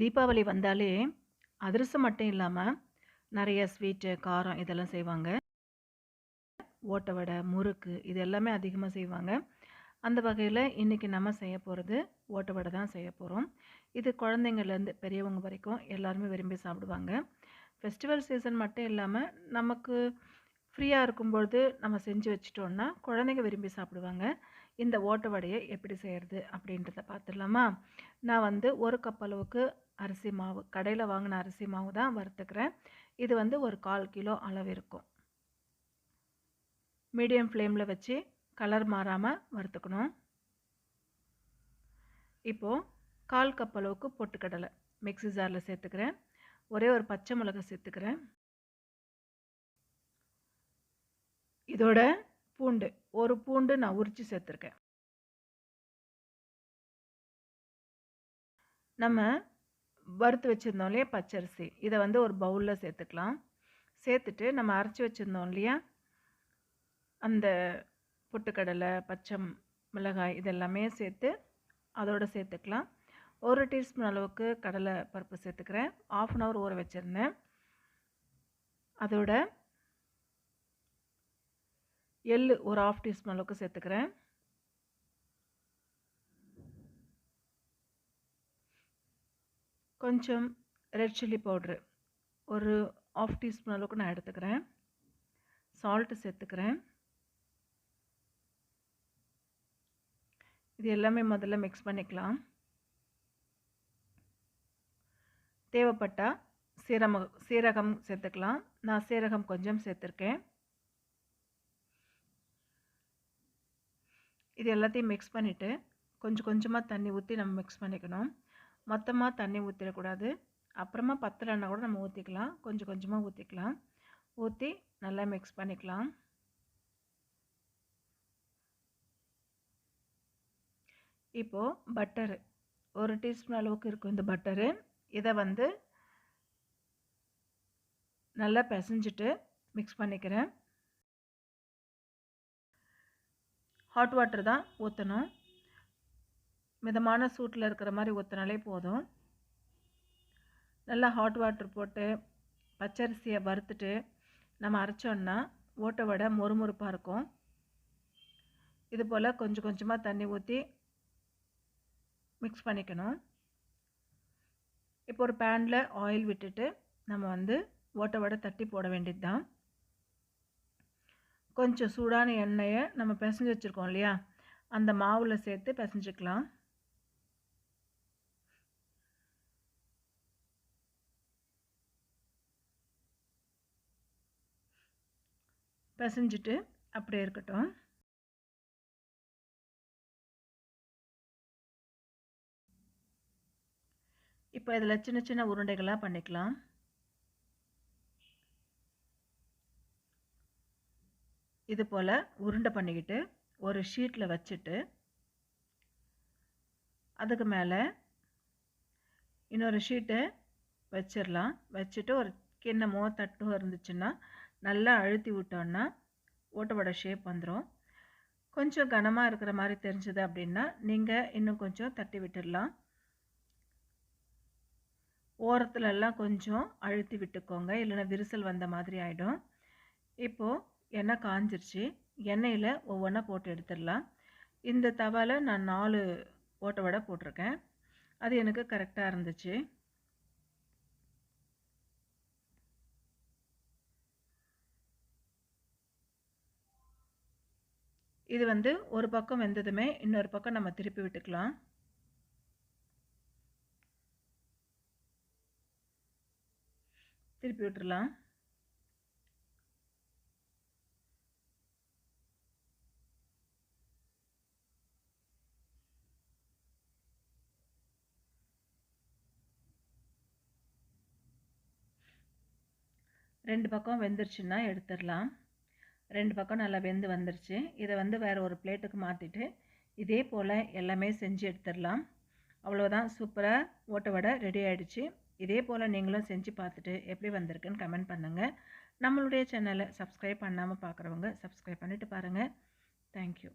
தீபாவளி வந்தாலே அதிரசம் மட்டும் இல்லாமல் நிறைய ஸ்வீட்டு காரம் இதெல்லாம் செய்வாங்க. ஓட்டை வடை முறுக்கு இது எல்லாமே அதிகமாக செய்வாங்க. அந்த வகையில் இன்றைக்கி நம்ம செய்ய போகிறது ஓட்டை வடை தான் செய்ய போகிறோம் இது குழந்தைங்கள்லேருந்து பெரியவங்க வரைக்கும் எல்லாருமே விரும்பி சாப்பிடுவாங்க. ஃபெஸ்டிவல் சீசன் மட்டும் இல்லாமல் நமக்கு ஃப்ரீயாக இருக்கும்பொழுது நம்ம செஞ்சு வச்சிட்டோன்னா குழந்தைங்க விரும்பி சாப்பிடுவாங்க. இந்த ஓட்டை வடையை எப்படி செய்கிறது அப்படின்றத பார்த்துடலாமா? நான் வந்து ஒரு கப் அளவுக்கு அரிசி மாவு கடையில் வாங்கின அரிசி மாவு தான் வறுத்துக்கிறேன். இது வந்து ஒரு கால் கிலோ அளவு இருக்கும். மீடியம் ஃப்ளேமில் வச்சு கலர் மாறாமல் வறுத்துக்கணும். இப்போது கால் கப் அளவுக்கு பொட்டுக்கடலை மிக்ஸி ஜாரில் சேர்த்துக்கிறேன். ஒரே ஒரு பச்சை மிளகாய் சேர்த்துக்கிறேன். இதோட பூண்டு ஒரு பூண்டு நான் உரித்து சேர்த்துருக்கேன். நம்ம வறுத்து வச்சுருந்தோம் இல்லையா? பச்சரிசி. இதை வந்து ஒரு பவுலில் சேர்த்துக்கலாம். சேர்த்துட்டு நம்ம அரைச்சி வச்சுருந்தோம் இல்லையா? அந்த பொட்டுக்கடலை பச்சை மிளகாய் இதெல்லாமே சேர்த்து அதோடு சேர்த்துக்கலாம். ஒரு டீஸ்பூன் அளவுக்கு கடலை பருப்பு சேர்த்துக்கிறேன். ஆஃப் அன் ஹவர் ஊற வச்சுருந்தேன். அதோட எள் ஒரு ஆஃப் டீஸ்பூன் அளவுக்கு சேர்த்துக்கிறேன். கொஞ்சம் ரெட் சில்லி பவுட்ரு ஒரு ஆஃப் டீஸ்பூன் அளவுக்கு நான் எடுத்துக்கிறேன். சால்ட்டு சேர்த்துக்கிறேன். இது எல்லாமே முதல்ல மிக்ஸ் பண்ணிக்கலாம். தேவைப்பட்டால் சீரம சீரகம் சேர்த்துக்கலாம். நான் சீரகம் கொஞ்சம் சேர்த்துருக்கேன். இது எல்லாத்தையும் மிக்ஸ் பண்ணிவிட்டு கொஞ்சம் கொஞ்சமாக தண்ணி ஊற்றி நம்ம மிக்ஸ் பண்ணிக்கணும். மொத்தமாக தண்ணி ஊற்றிடக்கூடாது அப்புறமா பத்தலைன்னா கூட நம்ம ஊற்றிக்கலாம் கொஞ்சம் கொஞ்சமாக ஊற்றிக்கலாம் ஊற்றி நல்லா மிக்ஸ் பண்ணிக்கலாம். இப்போது பட்டரு ஒரு டீஸ்பூன் அளவுக்கு இருக்கும் இந்த பட்டரு இதை வந்து நல்லா பிசைஞ்சிட்டு மிக்ஸ் பண்ணிக்கிறேன். ஹாட் வாட்டர் தான் ஊற்றணும் மிதமான சூட்டில் இருக்கிற மாதிரி ஊற்றினாலே போதும். நல்லா ஹாட் வாட்டர் போட்டு பச்சரிசியை வறுத்துட்டு நம்ம அரைச்சோன்னா ஓட்டை வடை மொறுமொறுப்பாக இருக்கும். இது போல் கொஞ்சம் கொஞ்சமாக தண்ணி ஊற்றி மிக்ஸ் பண்ணிக்கணும். இப்போ ஒரு பேனில் ஆயில் விட்டுட்டு நம்ம வந்து ஓட்டை வடை தட்டி போட வேண்டியது தான் கொஞ்சம் சூடான எண்ணெயை நம்ம பிசைஞ்சு வச்சுருக்கோம் இல்லையா? அந்த மாவில் சேர்த்து பிசைஞ்சிக்கலாம். பிசைஞ்சிட்டு அப்படியே இருக்கட்டும். இப்போ இதில் சின்ன சின்ன உருண்டைகளாக பண்ணிக்கலாம். இது போல் உருண்டை பண்ணிக்கிட்டு ஒரு ஷீட்டில் வச்சுட்டு அதுக்கு மேலே இன்னொரு ஷீட்டை வச்சிடலாம். வச்சுட்டு ஒரு கிண்ணமோ தட்டோ இருந்துச்சுன்னா நல்லா அழுத்தி விட்டோன்னா ஓட்டவோட ஷேப் வந்துடும் கொஞ்சம் கனமாக இருக்கிற மாதிரி தெரிஞ்சது அப்படின்னா நீங்கள் இன்னும் கொஞ்சம் தட்டி விட்டுடலாம். ஓரத்துலலாம் கொஞ்சம் அழுத்தி விட்டுக்கோங்க. இல்லைன்னா விரிசல் வந்த மாதிரி ஆகிடும் இப்போது எண்ணெய் காஞ்சிருச்சு. எண்ணெயில் ஒவ்வொன்றா போட்டு எடுத்துடலாம். இந்த தவாவில் நான் நாலு ஓட்டை வடை போட்டிருக்கேன். அது எனக்கு கரெக்டாக இருந்துச்சு. இது வந்து ஒரு பக்கம் வெந்ததுமே இன்னொரு பக்கம் நம்ம திருப்பி விட்டுக்கலாம். திருப்பி விட்டுறலாம். ரெண்டு பக்கம் வெந்துருச்சுன்னா எடுத்துடலாம். ரெண்டு பக்கம் நல்லா வெந்து வந்துருச்சு. இதை வந்து வேறு ஒரு பிளேட்டுக்கு மாற்றிட்டு இதே போல் எல்லாமே செஞ்சு எடுத்துடலாம். அவ்வளோதான் சூப்பராக ஓட்ட வடை ரெடி ஆகிடுச்சு இதே போல் நீங்களும் செஞ்சு பார்த்துட்டு எப்படி வந்திருக்குன்னு கமெண்ட் பண்ணுங்கள் நம்மளுடைய சேனலை சப்ஸ்கிரைப் பண்ணாமல் பார்க்குறவங்க சப்ஸ்கிரைப் பண்ணிவிட்டு பாருங்கள் தேங்க்யூ